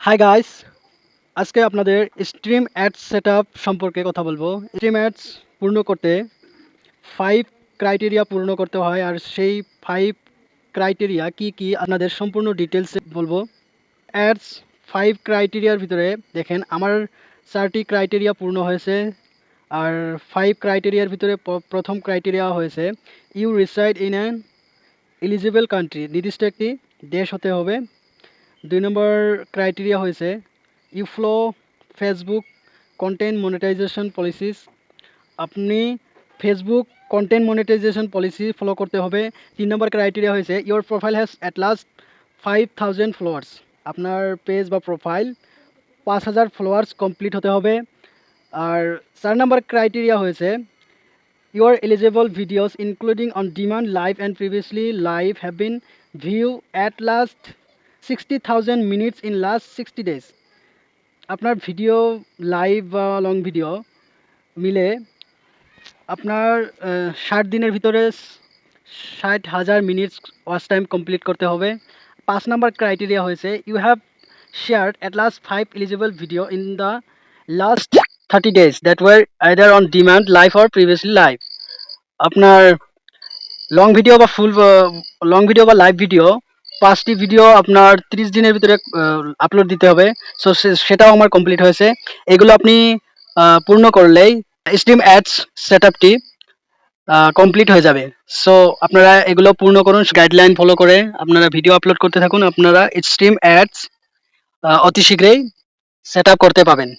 Hi guys আজকে আপনাদের stream ads setup সম্পর্কে কথা বলব। স্ট্রিম অ্যাডস পূর্ণ করতে ফাইভ ক্রাইটেরিয়া পূর্ণ করতে হয়, আর সেই ফাইভ ক্রাইটেরিয়া কি কি আপনাদের সম্পূর্ণ ডিটেলস বলব। অ্যাডস ফাইভ ক্রাইটেরিয়ার ভিতরে দেখেন, আমার চারটি ক্রাইটেরিয়া পূর্ণ হয়েছে, আর ফাইভ ক্রাইটেরিয়ার ভিতরে প্রথম ক্রাইটেরিয়া হয়েছে you reside in an eligible country নির্দিষ্ট একটি দেশ হতে হবে। দুই নম্বর ক্রাইটেরিয়া হয়েছে you follow Facebook content monetisation policies আপনি Facebook content monetisation policy follow করতে হবে। তিন নম্বর ক্রাইটেরিয়া হয়েছে your profile has at least five thousand followers আপনার পেজ বা প্রোফাইল পাঁচ হাজার ফলোয়ার্স কমপ্লিট হতে হবে। আর চার নম্বর ক্রাইটেরিয়া হয়েছে your eligible videos including on demand live and previously live have been view at least sixty thousand minutes in last sixty days আপনার ভিডিও লাইভ বা লং ভিডিও মিলে আপনার ষাট দিনের ভিতরে ষাট হাজার মিনিটস ওয়াচ টাইম কমপ্লিট করতে হবে। পাঁচ নাম্বার ক্রাইটেরিয়া হয়েছে you have share at least five eligible video in the last thirty days that were either on demand live or previously live আপনার লং ভিডিও বা ফুল লং ভিডিও বা live video পাঁচটি video আপনার ত্রিশ দিনের ভিতরে upload দিতে হবে। সো, সেটাও আমার কমপ্লিট হয়েছে। এগুলো আপনি পূর্ণ করলেই স্ট্রিম অ্যাডস সেট আপটি কমপ্লিট হয়ে যাবে। সো আপনারা এগুলো পূর্ণ করুন গাইডলাইন ফলো করে আপনারা ভিডিও আপলোড করতে থাকুন। আপনারা স্ট্রিম অ্যাডস অতি শীঘ্রই সেট করতে পাবেন।